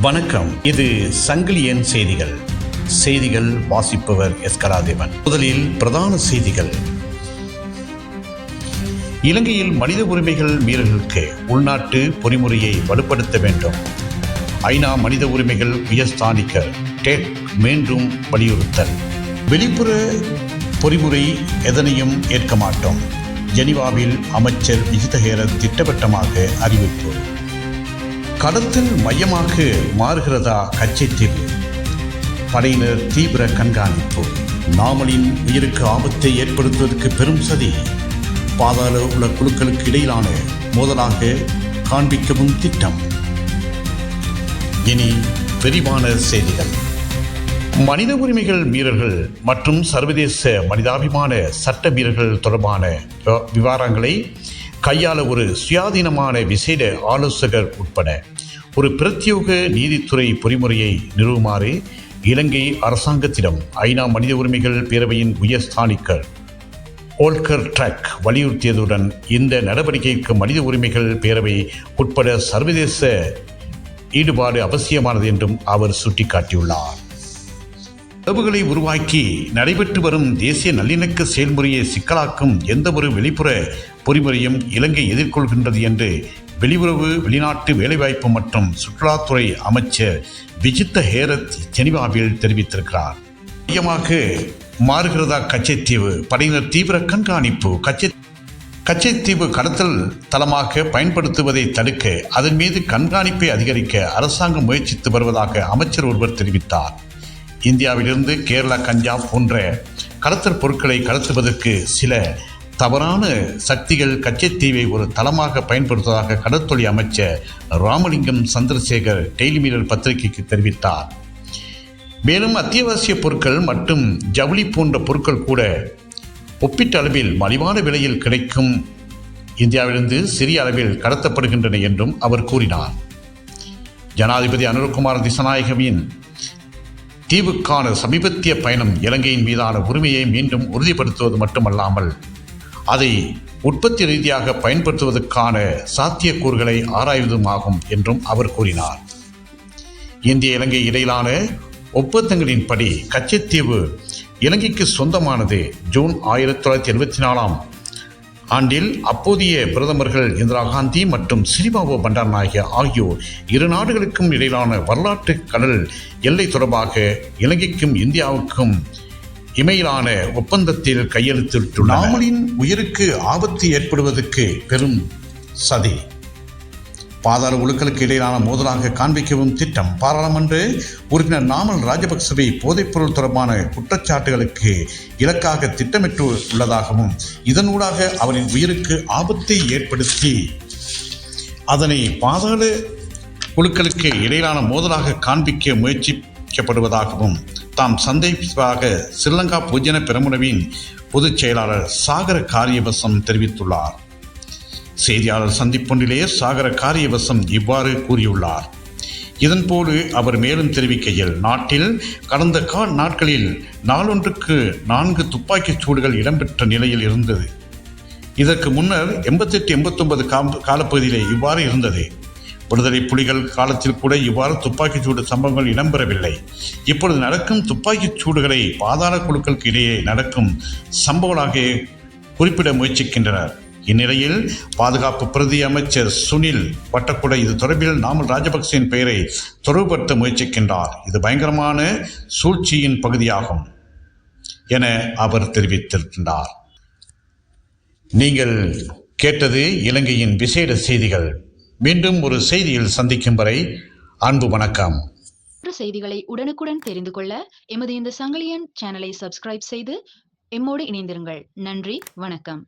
வணக்கம். இது சங்கிலியன் செய்திகள். செய்திகள் வாசிப்பவர் எஸ் கலாதேவன். முதலில் பிரதான செய்திகள். இலங்கையில் மனித உரிமைகள் மீறல்களுக்கு உள்நாட்டு பொறிமுறையை வலுப்படுத்த வேண்டும். ஐநா மனித உரிமைகள் உயர்ஸ்தானிக்கர் டேக் மீண்டும் வலியுறுத்தல். வெளிப்புற பொறிமுறை எதனையும் ஏற்க மாட்டோம். ஜெனிவாவில் அமைச்சர் விஜிதஹேர திட்டவட்டமாக அறிவிப்பு. கடத்தல் மையமாக மாறுகிறதா கச்சத்தீவு படையினர் தீவிர கண்காணிப்பு. நாமலின் உயிருக்கு ஆபத்தை ஏற்படுத்துவதற்கு பெரும் சதி. பாதாள உள்ள குழுக்களுக்கு இடையிலான மோதலாக காண்பிக்கவும் திட்டம். இனி விரிவான செய்திகள். மனித உரிமைகள் மீறல்கள் மற்றும் சர்வதேச மனிதாபிமான சட்ட மீறல்கள் தொடர்பான விவ- விவரங்களை கையாள ஒரு சுயாதீனமான விசேட ஆலோசகர் உட்பட ஒரு பிரத்யோக நீதித்துறை பொறிமுறையை நிறுவுமாறு இலங்கை அரசாங்கத்திடம் ஐநா மனித உரிமைகள் பேரவையின் உயர்ஸ்தானிக்கர் ஓல்கர் ட்ரக் வலியுறுத்தியதுடன் இந்த நடவடிக்கைக்கு மனித உரிமைகள் பேரவை உட்பட சர்வதேச ஈடுபாடு அவசியமானது என்றும் அவர் சுட்டிக்காட்டியுள்ளார். உறவுகளை உருவாக்கி நடைபெற்று வரும் தேசிய நல்லிணக்க செயல்முறையை சிக்கலாக்கும் எந்தவொரு வெளிப்புற பொறிமுறையும் இலங்கை எதிர்கொள்கின்றது என்று வெளியுறவு வெளிநாட்டு வேலைவாய்ப்பு மற்றும் சுற்றுலாத்துறை அமைச்சர் விஜித்த ஹேரத் ஜெனிவாவில் தெரிவித்திருக்கிறார். மையமாக மாறுகிறதா கச்சைத்தீவு படையினர் தீவிர கண்காணிப்பு கச்சை கச்சைத்தீவு கடத்தல் தளமாக பயன்படுத்துவதை தடுக்க அதன் மீது கண்காணிப்பை அதிகரிக்க அரசாங்கம் முயற்சித்து வருவதாக அமைச்சர் ஒருவர் தெரிவித்தார். இந்தியாவிலிருந்து கேரளா கஞ்சா போன்ற கடத்தல் பொருட்களை கடத்துவதற்கு சில தவறான சக்திகள் கச்சைத்தீவை ஒரு தளமாக பயன்படுத்துவதாக கடற்தொழில் அமைச்சர் ராமலிங்கம் சந்திரசேகர் டெய்லி மிரர் பத்திரிகைக்கு தெரிவித்தார். மேலும் அத்தியாவசிய பொருட்கள் மற்றும் ஜவுளி போன்ற பொருட்கள் கூட ஒப்பீட்டு அளவில் மலிவான விலையில் கிடைக்கும். இந்தியாவிலிருந்து சிறிய அளவில் கடத்தப்படுகின்றன என்றும் அவர் கூறினார். ஜனாதிபதி அனுரகுமார் திசநாயகவின் தீவுக்கான சமீபத்திய பயணம் இலங்கையின் மீதான உரிமையை மீண்டும் உறுதிப்படுத்துவது மட்டுமல்லாமல் அதை உற்பத்தி ரீதியாக பயன்படுத்துவதற்கான சாத்தியக்கூறுகளை ஆராய்வதுமாகும் என்றும் அவர் கூறினார். இந்திய இலங்கை இடையிலான ஒப்பந்தங்களின்படி கச்சத்தீவு இலங்கைக்கு சொந்தமானது ஜூன் ஆயிரத்தி தொள்ளாயிரத்தி எழுபத்தி நாலாம் ஆண்டில் அப்போதைய பிரதமர்கள் இந்திரா காந்தி மற்றும் சிறிபாபு பண்டாரநாயக ஆகியோர் இரு நாடுகளுக்கும் இடையிலான வரலாற்று கடல் எல்லை தொடர்பாக இலங்கைக்கும் இந்தியாவுக்கும் இமையிலான ஒப்பந்தத்தில் கையெழுத்திட்டுள்ள நாமலின் உயிருக்கு ஆபத்து ஏற்படுவதற்கு பெரும் சதி. பாதாள உழுக்களுக்கு இடையிலான மோதலாக காண்பிக்கவும் திட்டம் பாராளுமன்ற உறுப்பினர் நாமல் ராஜபக்சவை போதைப்பொருள் தொடர்பான குற்றச்சாட்டுகளுக்கு இலக்காக திட்டமிட்டு உள்ளதாகவும் இதனூடாக அவரின் உயிருக்கு ஆபத்தை ஏற்படுத்தி அதனை பாதாள குழுக்களுக்கு இடையிலான மோதலாக காண்பிக்க முயற்சிக்கப்படுவதாகவும் தாம் சந்திப்பாக ஸ்ரீலங்கா பொதுஜன பெருமுனவின் பொதுச் செயலாளர் சாகர காரியவசம் தெரிவித்துள்ளார். செய்தியாளர் சந்திப்பொன்றிலேயே சாகர காரியவசம் இவ்வாறு கூறியுள்ளார். இதன்போது அவர் மேலும் தெரிவிக்கையில் நாட்டில் கடந்த கா நாட்களில் நாளொன்றுக்கு நான்கு துப்பாக்கிச் சூடுகள் இடம்பெற்ற நிலையில் இருந்தது. இதற்கு முன்னர் எண்பத்தெட்டு எண்பத்தொன்பது காலப்பகுதியிலே இவ்வாறு இருந்தது. விடுதலை புலிகள் காலத்தில் கூட இவ்வாறு துப்பாக்கிச் சூடு சம்பவங்கள் இடம்பெறவில்லை. இப்பொழுது நடக்கும் துப்பாக்கிச் சூடுகளை பாதாள குழுக்களுக்கு இடையே நடக்கும் சம்பவங்களாக குறிப்பிட முயற்சிக்கின்றனர். இந்நிலையில் பாதுகாப்பு பிரதி அமைச்சர் சுனில் வட்டக்குடை இது தொடர்பில் நாமல் ராஜபக்சேயின் பெயரை தொடர்புபடுத்த முயற்சிக்கின்றார். இது பயங்கரமான சூழ்ச்சியின் பகுதியாகும் என அவர் தெரிவித்திருக்கின்றார். நீங்கள் கேட்டது இலங்கையின் விசேட செய்திகள். மீண்டும் ஒரு செய்தியில் சந்திக்கும் வரை அன்பு வணக்கம். செய்திகளை உடனுக்குடன் தெரிந்து கொள்ள எமது இந்த சங்கிலியன் சேனலை சப்ஸ்கிரைப் செய்து எம்மோடு இணைந்திருங்கள். நன்றி வணக்கம்.